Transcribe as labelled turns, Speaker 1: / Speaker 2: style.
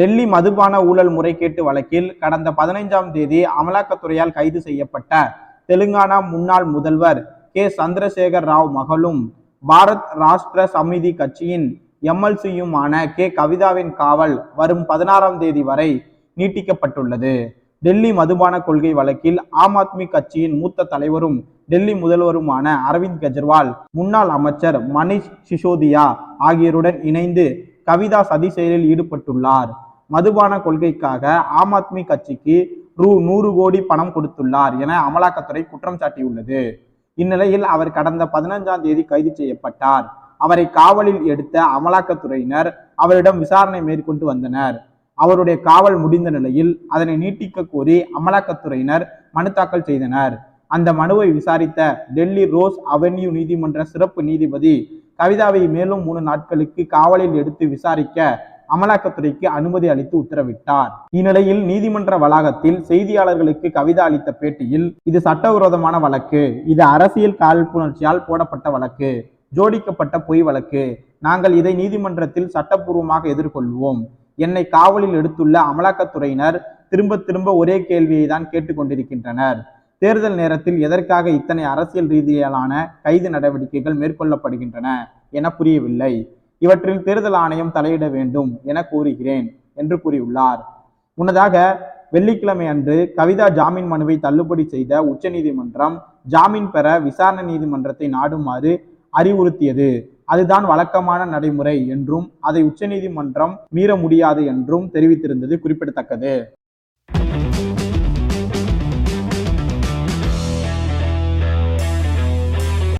Speaker 1: டெல்லி மதுபான ஊழல் முறைகேட்டு வழக்கில் கடந்த பதினைஞ்சாம் தேதி அமலாக்கத்துறையால் கைது செய்யப்பட்ட தெலுங்கானா முன்னாள் முதல்வர் கே. சந்திரசேகர் ராவ் மகளும் பாரத் ராஷ்டிர சமிதி கட்சியின் எம்எல்சியுமான கே. கவிதாவின் காவல் வரும் பதினாறாம் தேதி வரை நீட்டிக்கப்பட்டுள்ளது. டெல்லி மதுபான கொள்கை வழக்கில் ஆம் ஆத்மி கட்சியின் மூத்த தலைவரும் டெல்லி முதல்வருமான அரவிந்த் கெஜ்ரிவால் முன்னாள் அமைச்சர் மணிஷ் சிசோதியா ஆகியோருடன் இணைந்து கவிதா சதி செயலில் ஈடுபட்டுள்ளார். மதுபான கொள்கைக்காக ஆம் ஆத்மி கட்சிக்கு ரூ நூறு கோடி பணம் கொடுத்துள்ளார் என அமலாக்கத்துறை குற்றம் சாட்டியுள்ளது. இந்நிலையில் அவர் கடந்த பதினஞ்சாம் தேதி கைது செய்யப்பட்டார். அவரை காவலில் எடுத்த அமலாக்கத்துறையினர் அவரிடம் விசாரணை மேற்கொண்டு வந்தனர். அவருடைய காவல் முடிந்த நிலையில் அதனை நீட்டிக்க கோரி அமலாக்கத்துறையினர் மனு தாக்கல் செய்தனர். அந்த மனுவை விசாரித்த டெல்லி ரோஸ் அவென்யூ நீதிமன்ற சிறப்பு நீதிபதி கவிதாவை மேலும் மூணு நாட்களுக்கு காவலில் எடுத்து விசாரிக்க அமலாக்கத்துறைக்கு அனுமதி அளித்து உத்தரவிட்டார். இந்நிலையில் நீதிமன்ற வளாகத்தில் செய்தியாளர்களுக்கு கவிதா அளித்த பேட்டியில் இது சட்டவிரோதமான வழக்கு. இது அரசியல் காழ்ப்புணர்ச்சியால் போடப்பட்ட வழக்கு. ஜோடிக்கப்பட்ட பொய் வழக்கு. நாங்கள் இதை நீதிமன்றத்தில் சட்டப்பூர்வமாக எதிர்கொள்வோம். என்னை காவலில் எடுத்துள்ள அமலாக்கத்துறையினர் திரும்ப திரும்ப ஒரே கேள்வியை தான் கேட்டுக்கொண்டிருக்கின்றனர் தேர்தல் நேரத்தில் எதற்காக இத்தனை அரசியல் ரீதியிலான கைது நடவடிக்கைகள் மேற்கொள்ளப்படுகின்றன என புரியவில்லை. இவற்றில் தேர்தல் ஆணையம் தலையிட வேண்டும் என கூறுகிறேன் என்று கூறியுள்ளார். முன்னதாக வெள்ளிக்கிழமை அன்று கவிதா ஜாமீன் மனுவை தள்ளுபடி செய்த உச்சநீதிமன்றம் ஜாமீன் பெற விசாரணை நீதிமன்றத்தை நாடுமாறு அறிவுறுத்தியது. அதுதான் வழக்கமான நடைமுறை என்றும் அதை உச்சநீதிமன்றம் மீற முடியாது என்றும் தெரிவித்திருந்தது குறிப்பிடத்தக்கது.